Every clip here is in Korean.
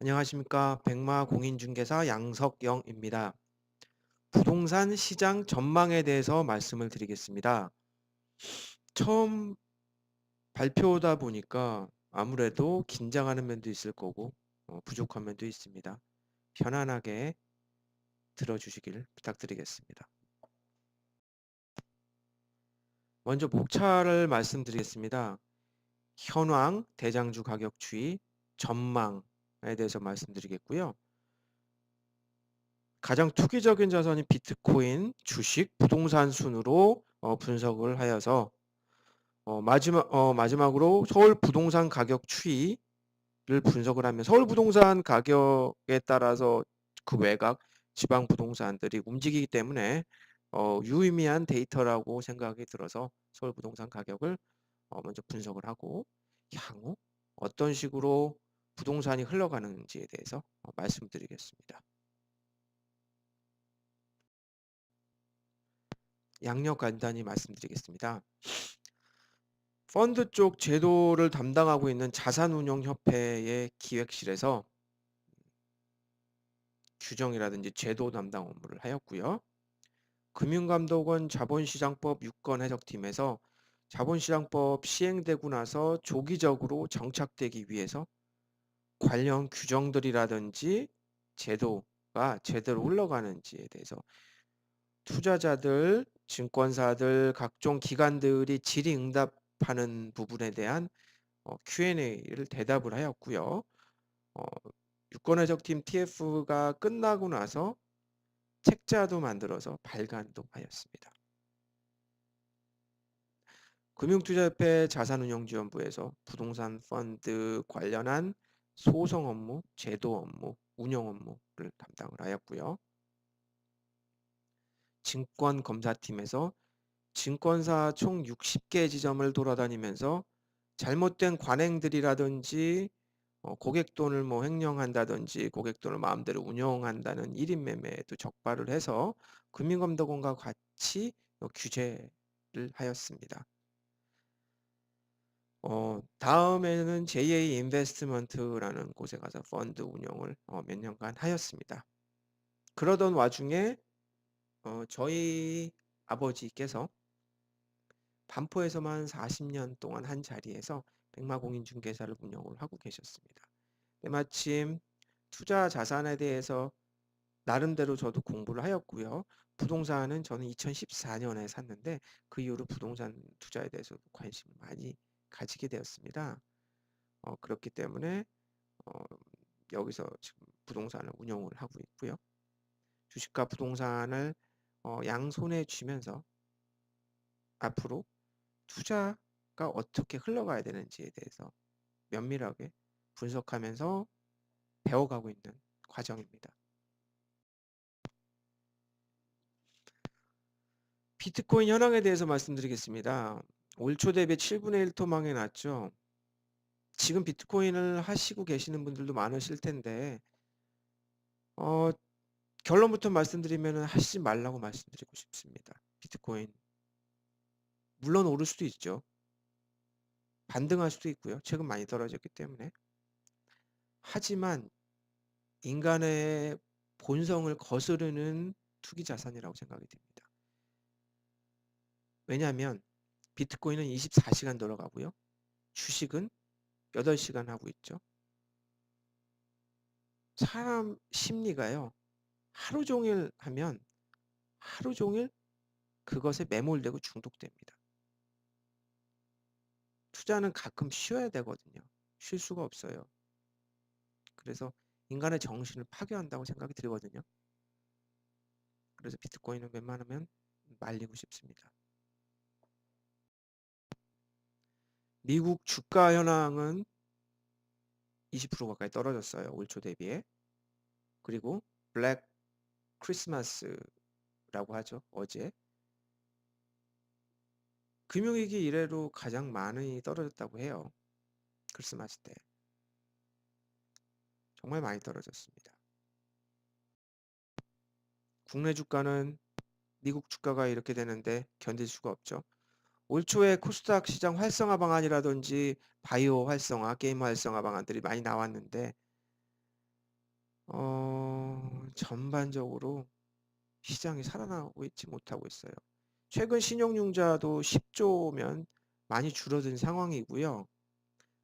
안녕하십니까. 백마 공인중개사 양석영입니다. 부동산 시장 전망에 대해서 말씀을 드리겠습니다. 처음 발표다 보니까 아무래도 긴장하는 면도 있을 거고 어, 부족한 면도 있습니다. 편안하게 들어주시길 부탁드리겠습니다. 먼저 목차를 말씀드리겠습니다. 현황, 대장주 가격 추이, 전망 에 대해서 말씀드리겠고요. 가장 투기적인 자산이 비트코인, 주식, 부동산 순으로 어, 분석을 하여서 어, 마지막 어, 마지막으로 서울 부동산 가격 추이를 분석을 하면 서울 부동산 가격에 따라서 그 외곽 지방 부동산들이 움직이기 때문에 어, 유의미한 데이터라고 생각이 들어서 서울 부동산 가격을 어, 먼저 분석을 하고 향후 어떤 식으로 부동산이 흘러가는지에 대해서 어, 말씀드리겠습니다. 양력 간단히 말씀드리겠습니다. 펀드 쪽 제도를 담당하고 있는 자산운용협회의 기획실에서 규정이라든지 제도 담당 업무를 하였고요. 금융감독원 자본시장법 유권 해석팀에서 자본시장법 시행되고 나서 조기적으로 정착되기 위해서 관련 규정들이라든지 제도가 제대로 흘러가는지에 대해서 투자자들, 증권사들, 각종 기관들이 질의응답하는 부분에 대한 어, Q&A를 대답을 하였고요. 어, 유권해석팀 TF가 끝나고 나서 책자도 만들어서 발간도 하였습니다. 금융투자협회 자산운용지원부에서 부동산 펀드 관련한 소송 업무, 제도 업무, 운영 업무를 담당을 하였고요. 증권 검사팀에서 증권사 총 60개 지점을 돌아다니면서 잘못된 관행들이라든지 어, 고객 돈을 뭐 횡령한다든지 고객 돈을 마음대로 운영한다는 1인 매매에도 적발을 해서 금융감독원과 같이 어, 규제를 하였습니다. 어, 다음에는 JA 인베스트먼트라는 곳에 가서 펀드 운영을 어, 몇 년간 하였습니다. 그러던 와중에 어, 저희 아버지께서 반포에서만 40년 동안 한 자리에서 백마공인중개사를 운영을 하고 계셨습니다. 때마침 투자 자산에 대해서 나름대로 저도 공부를 하였고요. 부동산은 저는 2014년에 샀는데 그 이후로 부동산 투자에 대해서 관심을 많이 가지게 되었습니다. 어, 그렇기 때문에 어, 여기서 지금 부동산을 운영을 하고 있고요. 주식과 부동산을 어, 양손에 쥐면서 앞으로 투자가 어떻게 흘러가야 되는지에 대해서 면밀하게 분석하면서 배워가고 있는 과정입니다. 비트코인 현황에 대해서 말씀드리겠습니다. 올 초 대비 7분의 1 토막이 났죠. 지금 비트코인을 하시고 계시는 분들도 많으실 텐데 어, 결론부터 말씀드리면 하시지 말라고 말씀드리고 싶습니다. 비트코인 물론 오를 수도 있죠. 반등할 수도 있고요. 최근 많이 떨어졌기 때문에. 하지만 인간의 본성을 거스르는 투기 자산이라고 생각이 됩니다. 왜냐하면 비트코인은 24시간 돌아가고요. 주식은 8시간 하고 있죠. 사람 심리가요. 하루 종일 하면 하루 종일 그것에 매몰되고 중독됩니다. 투자는 가끔 쉬어야 되거든요. 쉴 수가 없어요. 그래서 인간의 정신을 파괴한다고 생각이 들거든요. 그래서 비트코인은 웬만하면 말리고 싶습니다. 미국 주가 현황은 20% 가까이 떨어졌어요. 올 초 대비에. 그리고 블랙 크리스마스라고 하죠. 어제. 금융위기 이래로 가장 많이 떨어졌다고 해요. 크리스마스 때. 정말 많이 떨어졌습니다. 국내 주가는 미국 주가가 이렇게 되는데 견딜 수가 없죠. 올 초에 코스닥 시장 활성화 방안이라든지 바이오 활성화, 게임 활성화 방안들이 많이 나왔는데 어, 전반적으로 시장이 살아나고 있지 못하고 있어요. 최근 신용융자도 10조면 많이 줄어든 상황이고요.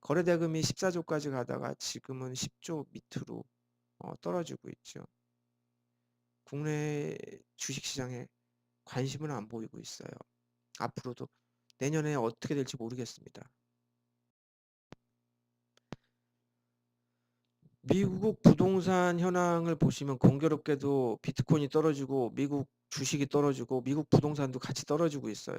거래대금이 14조까지 가다가 지금은 10조 밑으로 어, 떨어지고 있죠. 국내 주식시장에 관심은 안 보이고 있어요. 앞으로도 내년에 어떻게 될지 모르겠습니다. 미국 부동산 현황을 보시면 공교롭게도 비트코인이 떨어지고 미국 주식이 떨어지고 미국 부동산도 같이 떨어지고 있어요.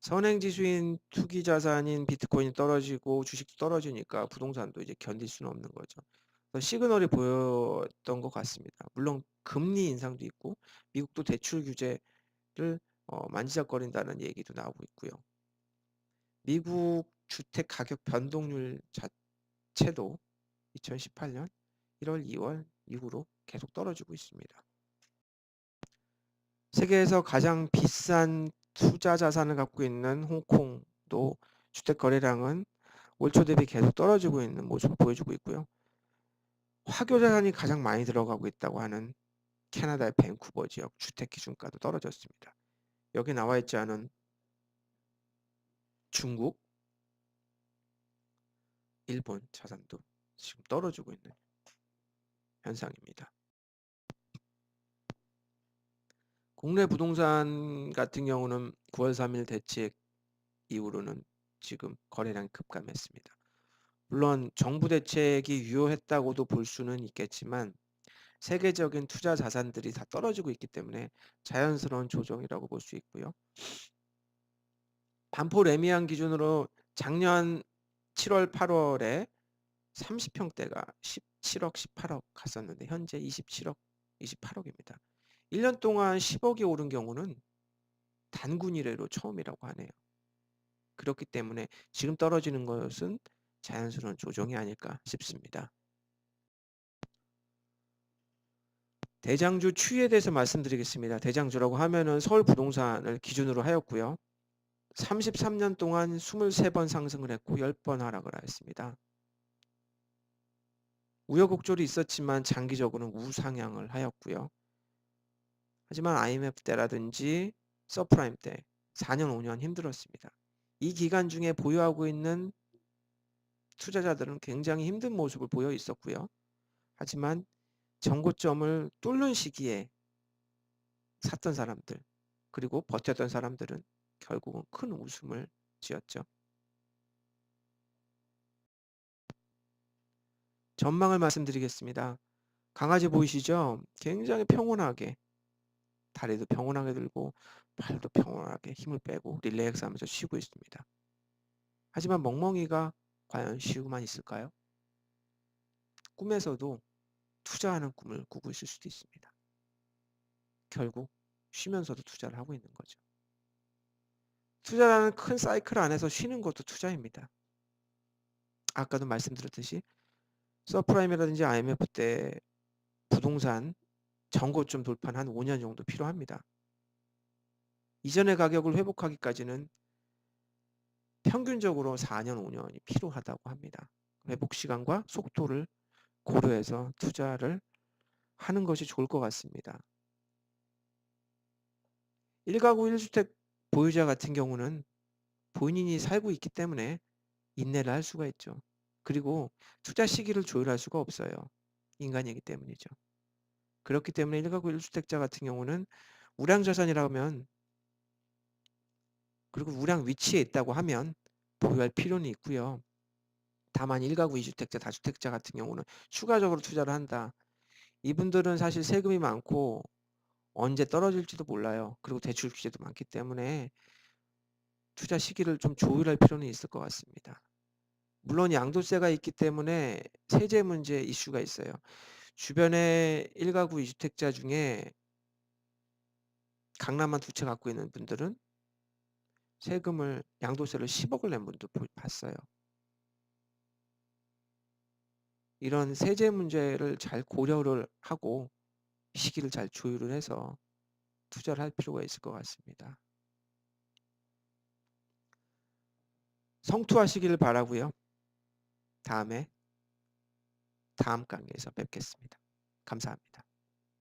선행지수인 투기 자산인 비트코인이 떨어지고 주식도 떨어지니까 부동산도 이제 견딜 수는 없는 거죠. 시그널이 보였던 것 같습니다. 물론 금리 인상도 있고 미국도 대출 규제를 어, 만지작거린다는 얘기도 나오고 있고요. 미국 주택 가격 변동률 자체도 2018년 1월, 2월 이후로 계속 떨어지고 있습니다. 세계에서 가장 비싼 투자 자산을 갖고 있는 홍콩도 주택 거래량은 올 초 대비 계속 떨어지고 있는 모습을 보여주고 있고요. 화교 자산이 가장 많이 들어가고 있다고 하는 캐나다의 밴쿠버 지역 주택 기준가도 떨어졌습니다. 여기 나와 있지 않은 중국, 일본 자산도 지금 떨어지고 있는 현상입니다. 국내 부동산 같은 경우는 9월 3일 대책 이후로는 지금 거래량이 급감했습니다. 물론 정부 대책이 유효했다고도 볼 수는 있겠지만 세계적인 투자 자산들이 다 떨어지고 있기 때문에 자연스러운 조정이라고 볼 수 있고요. 반포 레미안 기준으로 작년 7월 8월에 30평대가 17억 18억 갔었는데 현재 27억 28억입니다. 1년 동안 10억이 오른 경우는 단군 이래로 처음이라고 하네요. 그렇기 때문에 지금 떨어지는 것은 자연스러운 조정이 아닐까 싶습니다. 대장주 추이에 대해서 말씀드리겠습니다. 대장주라고 하면은 서울 부동산을 기준으로 하였고요. 33년 동안 23번 상승을 했고 10번 하락을 하였습니다. 우여곡절이 있었지만 장기적으로는 우상향을 하였고요. 하지만 IMF 때라든지 서프라임 때 4년 5년 힘들었습니다. 이 기간 중에 보유하고 있는 투자자들은 굉장히 힘든 모습을 보여 있었고요. 하지만 정고점을 뚫는 시기에 샀던 사람들 그리고 버텼던 사람들은 결국은 큰 웃음을 지었죠. 전망을 말씀드리겠습니다. 강아지 보이시죠? 굉장히 평온하게 다리도 평온하게 들고 발도 평온하게 힘을 빼고 릴렉스 하면서 쉬고 있습니다. 하지만 멍멍이가 과연 쉬고만 있을까요? 꿈에서도 투자하는 꿈을 꾸고 있을 수도 있습니다. 결국 쉬면서도 투자를 하고 있는 거죠. 투자라는 큰 사이클 안에서 쉬는 것도 투자입니다. 아까도 말씀드렸듯이 서프라임이라든지 IMF 때 부동산 정고점 돌파는 한 5년 정도 필요합니다. 이전의 가격을 회복하기까지는 평균적으로 4년, 5년이 필요하다고 합니다. 회복 시간과 속도를 고려해서 투자를 하는 것이 좋을 것 같습니다. 1가구 1주택 보유자 같은 경우는 본인이 살고 있기 때문에 인내를 할 수가 있죠. 그리고 투자 시기를 조율할 수가 없어요. 인간이기 때문이죠. 그렇기 때문에 1가구 1주택자 같은 경우는 우량 자산이라면 그리고 우량 위치에 있다고 하면 보유할 필요는 있고요. 다만 1가구 2주택자, 다주택자 같은 경우는 추가적으로 투자를 한다. 이분들은 사실 세금이 많고 언제 떨어질지도 몰라요. 그리고 대출 규제도 많기 때문에 투자 시기를 좀 조율할 필요는 있을 것 같습니다. 물론 양도세가 있기 때문에 세제 문제 이슈가 있어요. 주변에 1가구 2주택자 중에 강남만 두 채 갖고 있는 분들은 세금을 양도세를 10억을 낸 분도 봤어요. 이런 세제 문제를 잘 고려를 하고 시기를 잘 조율을 해서 투자를 할 필요가 있을 것 같습니다. 성투하시기를 바라고요. 다음에 다음 강의에서 뵙겠습니다. 감사합니다.